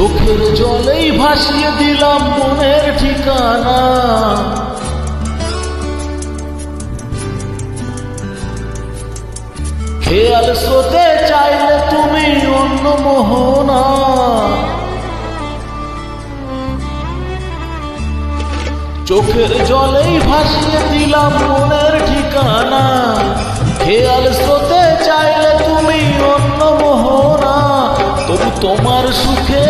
চোখের জলেই ভাসিয়ে দিলাম মনের ঠিকানা। খেয়াল স্রোতে চাইলে তুমি অন্য মোহনা। চোখের জলেই ভাসিয়ে দিলাম মনের ঠিকানা। খেয়াল স্রোতে চাইলে তুমি অন্য মোহনা। তবু তোমার সুখে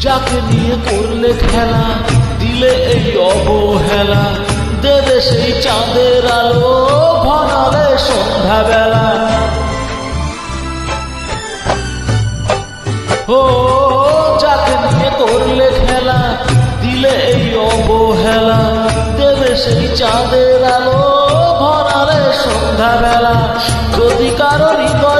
যাকে নিয়ে করলে খেলা, দিলে এই অবহেলা। দেবে সেই চাঁদের আলো ঘনালে সন্ধ্যাবেলা। ও, যাকে নিয়ে করলে খেলা, দিলে এই অবহেলা। দেবে সেই চাঁদের আলো ঘনালে সন্ধ্যাবেলা। যদি কারও হৃদয়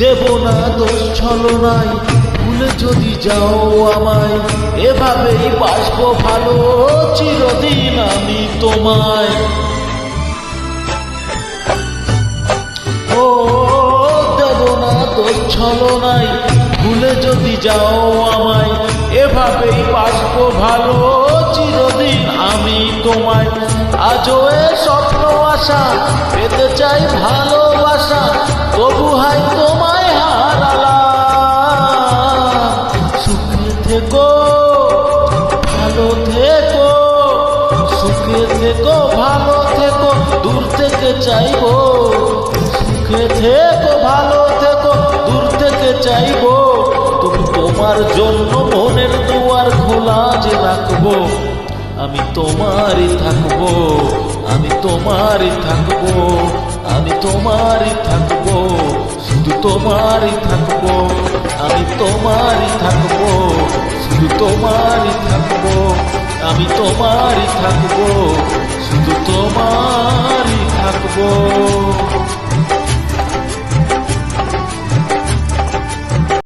দেব না, দোষ ছলনায় ভুলে যদি যাও আমায়, এভাবেই বাসবো ভালো। চিরদিন আমি তোমায়। ও, দেব না, দোষ ছলনায় ভুলে যদি যাও আমায়, এভাবেই বাসবো ভালো। চিরদিন আমি তোমায়। আজও এ স্বপ্ন আশা, পেতে চাই ভালোবাসা। তবু হাই থেকো দূর থেকে চাইব। সুখে থেকো, ভালো থেকো, দূর থেকে চাইব। তবু তোমার জন্য মনের দুয়ার খোলা যে রাখব। আমি তোমারই থাকব, আমি তোমারই থাকব, আমি তোমারই থাকব, শুধু তোমারই থাকব। আমি তোমারই থাকব, শুধু তোমারই থাকব। আমি তোমারই থাকব। শুধু তোমারই থাকব।